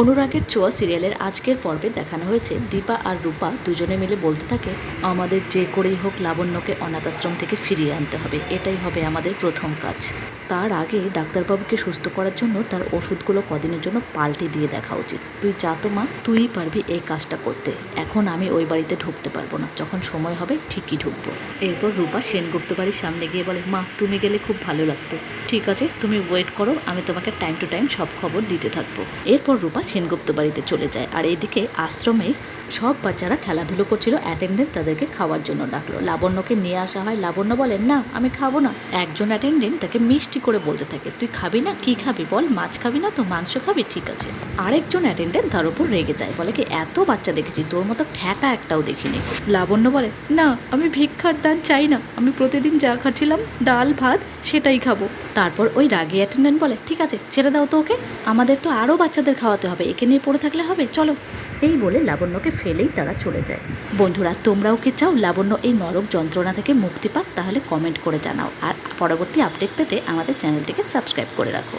অনুরাগের ছোঁয়া সিরিয়ালের আজকের পর্বে দেখানো হয়েছে। দীপা আর রূপা দুজনে মিলে বলতে থাকে, আমাদের যে করেই হোক লাবণ্যকে অনাথ আশ্রম থেকে ফিরিয়ে আনতে হবে। এটাই হবে আমাদের প্রথম কাজ। তার আগে ডাক্তারবাবুকে সুস্থ করার জন্য তার ওষুধগুলো কদিনের জন্য পাল্টে দিয়ে দেখা উচিত। তুই যা তো মা, তুই পারবি এই কাজটা করতে। এখন আমি ওই বাড়িতে ঢুকতে পারব না। যখন সময় হবে ঠিকই ঢুকবো। এরপর রূপা সেনগুপ্ত বাড়ির সামনে গিয়ে বলে, মা, তুমি গেলে খুব ভালো লাগতো। ঠিক আছে, তুমি ওয়েট করো, আমি তোমাকে টাইম টু টাইম সব খবর দিতে থাকব। এরপর রূপা সেনগুপ্ত বাড়িতে চলে যায়। আর এদিকে আশ্রমে সব বাচ্চারা খেলাধুলো করছিল। অ্যাটেন্ডেন্ট তাদেরকে খাওয়ার জন্য ডাকলো। লাবণ্যকে নিয়ে আসা হয়। লাবণ্য বলেন না, আমি খাব না। একজন অ্যাটেন্ডেন্ট তাকে মিষ্টি করে বলতে থাকে, তুই খাবি না? কি খাবি বল? মাছ খাবি না তো? মাংস খাবি? ঠিক আছে। আরেকজন অ্যাটেন্ডেন্ট তার উপর রেগে যায়। বলে কি, এত বাচ্চা দেখেছি, তোর মতো ঠ্যাটা একটাও দেখিনি। লাবণ্য বলে, না, আমি ভিক্ষার দান চাই না। আমি প্রতিদিন যা খাচ্ছিলাম, ডাল, ভাত, সেটাই খাব। তারপর ওই রাগী অ্যাটেন্ডেন্ট বলে, ঠিক আছে, ছেড়ে দাও তো ওকে। আমাদের তো আরও বাচ্চাদের খাওয়াতে হবে। একে নিয়ে পড়ে থাকলে হবে? চলো। এই বলে লাবণ্যকে ফেলেই তারা চলে যায়। বন্ধুরা তোমরাও কি চাও লাবণ্য এই নরক যন্ত্রণা থেকে মুক্তি পাক? তাহলে কমেন্ট করে জানাও। আর পরবর্তী আপডেট পেতে আমাদের চ্যানেলটিকে সাবস্ক্রাইব করে রাখো।